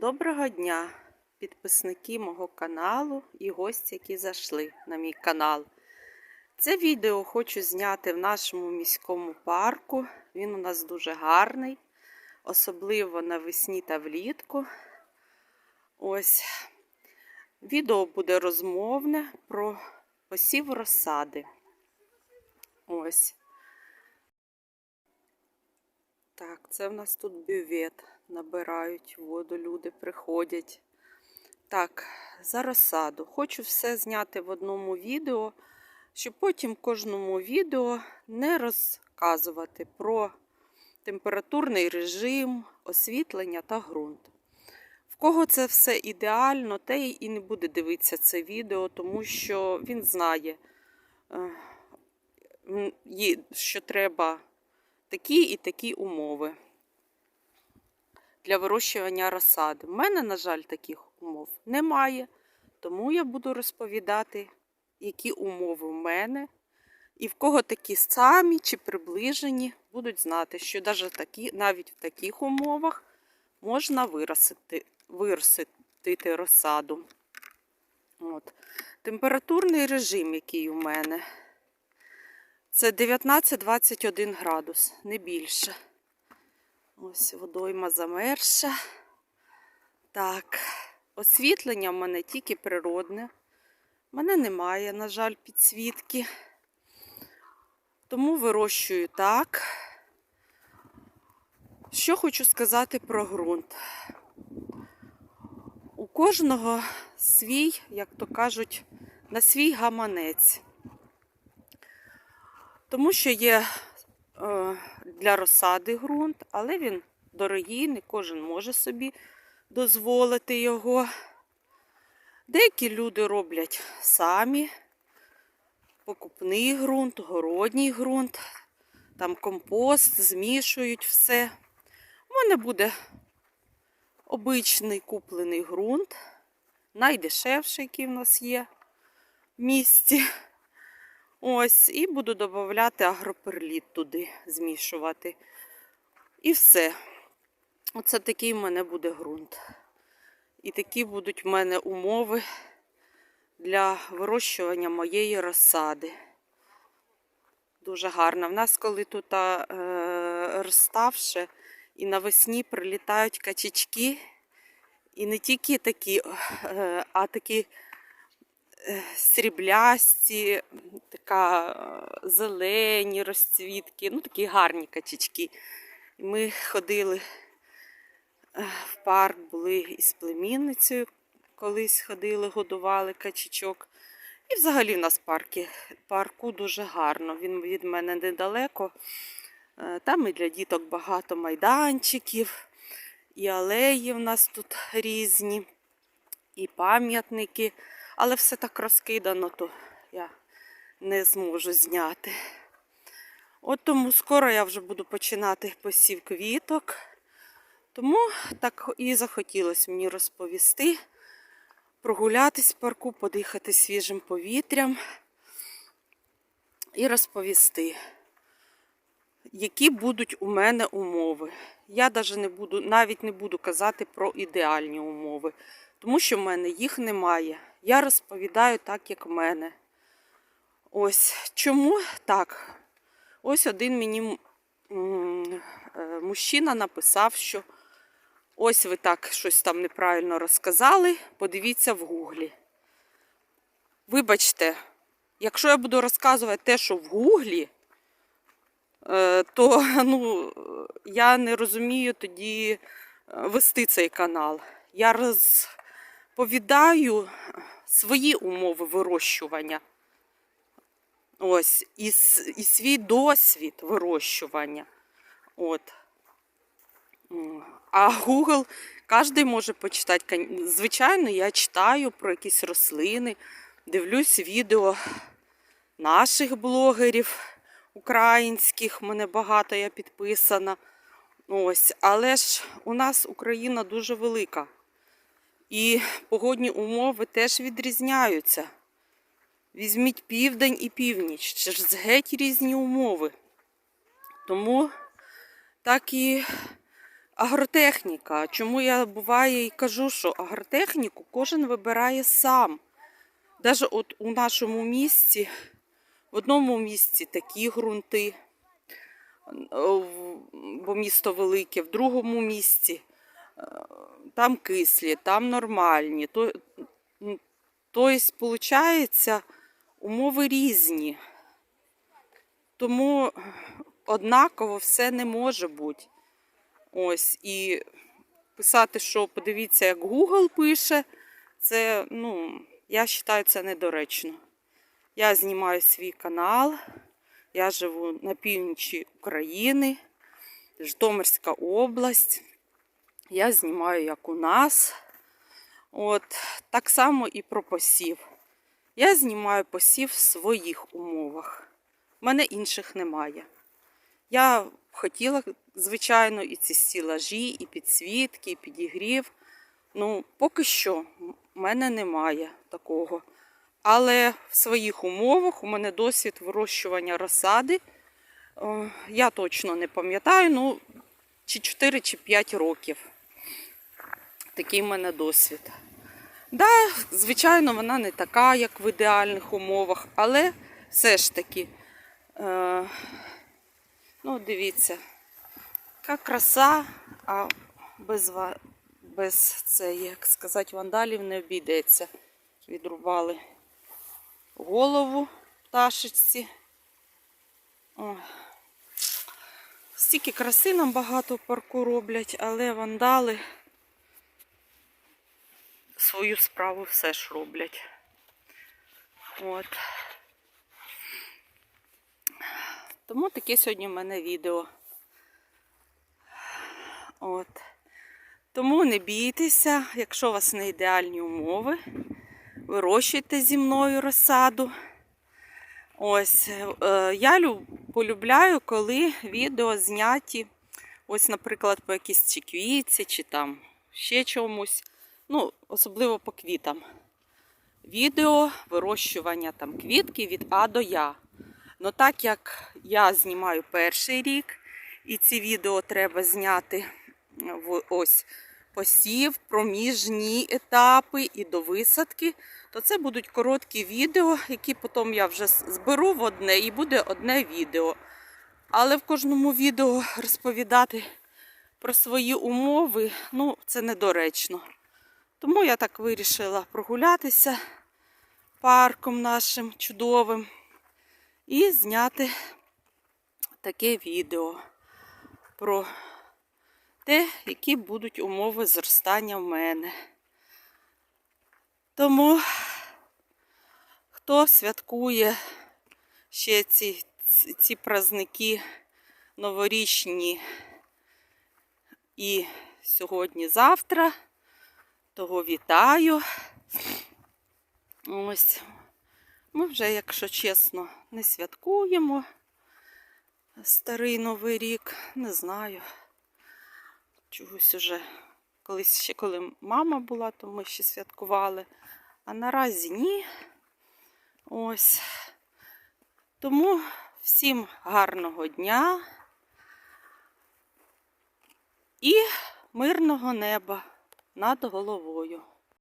Доброго дня, підписники мого каналу і гості, які зайшли на мій канал. Це відео хочу зняти в нашому міському парку. Він у нас дуже гарний, особливо навесні та влітку. Ось відео буде розмовне про посів розсади. Ось. Так, це в нас тут бювет. Набирають воду, люди приходять. Так, за розсаду. Хочу все зняти в одному відео, щоб потім кожному відео не розказувати про температурний режим, освітлення та ґрунт. В кого це все ідеально, той і не буде дивитися це відео, тому що він знає, е, що треба такі і такі умови для вирощування розсади. У мене, на жаль, таких умов немає, тому я буду розповідати, які умови в мене, і в кого такі самі чи приближені, будуть знати, що навіть, навіть в таких умовах можна виростити, виростити розсаду. От. Температурний режим, який у мене, це 19-21 градус, не більше. Ось водойма замерша. Так, освітлення в мене тільки природне. У мене немає, на жаль, підсвітки. Тому вирощую так. Що хочу сказати про ґрунт. У кожного свій, як то кажуть, на свій гаманець. Тому що є е, для розсади ґрунт, але він дорогий, не кожен може собі дозволити його. Деякі люди роблять самі покупний ґрунт, городній ґрунт, там компост, змішують все. У мене буде обичний куплений ґрунт, найдешевший, який в нас є в місті. Ось, і буду додавати агроперліт туди, змішувати. І все. Оце такий в мене буде ґрунт. І такі будуть в мене умови для вирощування моєї розсади. Дуже гарно. В нас, коли тут е, розставше, і навесні прилітають качечки, і не тільки такі, е, а такі сріблясті, така е, зелені розцвітки, ну такі гарні качечки. Ми ходили е, в парк, були із племінницею, колись ходили, годували качечок. І взагалі в нас парки, парку дуже гарно. Він від мене недалеко. Е, Там і для діток багато майданчиків, і алеї в нас тут різні, і пам'ятники. Але все так розкидано, то я не зможу зняти. От тому скоро я вже буду починати посів квіток. Тому так і захотілося мені розповісти, прогулятись в парку, подихати свіжим повітрям і розповісти, які будуть у мене умови. Я навіть не буду, навіть не буду казати про ідеальні умови, тому що в мене їх немає. Я розповідаю так, як в мене. Ось чому так? Ось один мені е, мужчина написав, що ось ви так щось там неправильно розказали, подивіться в гуглі. Вибачте, якщо я буду розказувати те, що в гуглі, е, то ну, я не розумію тоді е, вести цей канал. Я розповідаю свої умови вирощування. Ось, і, і свій досвід вирощування. От. А Google кожен може почитати. Звичайно, я читаю про якісь рослини, дивлюсь відео наших блогерів українських, мене багато я підписана. Ось, але ж у нас Україна дуже велика. І погодні умови теж відрізняються. Візьміть південь і північ. Це ж геть різні умови. Тому так і агротехніка. Чому я буває і кажу, що агротехніку кожен вибирає сам. Навіть от у нашому місті, в одному місці такі ґрунти, бо місто велике, в другому місці там кислі, там нормальні. То, Тобто, виходить, умови різні. Тому однаково все не може бути. Ось, і писати, що подивіться, як Google пише, це, ну, я вважаю, це недоречно. Я знімаю свій канал, я живу на півночі України, Житомирська область. Я знімаю, як у нас. От, так само і про посів. Я знімаю посів в своїх умовах. У мене інших немає. Я хотіла, звичайно, і ці стілажі, і підсвітки, і підігрів. Ну, поки що в мене немає такого. Але в своїх умовах у мене досвід вирощування розсади. Е, Я точно не пам'ятаю, ну, чи 4 чи 5 років. Такий в мене досвід. Да, звичайно, вона не така, як в ідеальних умовах, але все ж таки. Е, ну, дивіться, яка краса, а без, без це, як сказати, вандалів не обійдеться. Відрубали голову пташечці. О. Стільки краси нам багато в парку роблять, але вандали свою справу все ж роблять. От. Тому таке сьогодні в мене відео. От. Тому не бійтеся, якщо у вас не ідеальні умови, вирощуйте зі мною розсаду. Ось, е, я люб, полюбляю, коли відео зняті, ось, наприклад, по якійсь чи квітці, чи там ще чомусь. Ну, особливо по квітам. Відео вирощування там квітки від А до Я. Ну так як я знімаю перший рік, і ці відео треба зняти в ось посів, проміжні етапи і до висадки, то це будуть короткі відео, які потім я вже зберу в одне і буде одне відео. Але в кожному відео розповідати про свої умови, ну, це недоречно. Тому я так вирішила прогулятися парком нашим чудовим і зняти таке відео про те, які будуть умови зростання в мене. Тому, хто святкує ще ці, ці, праздники новорічні і сьогодні-завтра, того вітаю. Ось. Ми вже, якщо чесно, не святкуємо старий новий рік, не знаю. Чогось уже колись ще коли мама була, то ми ще святкували. А наразі ні. Ось. Тому всім гарного дня і мирного неба над головою.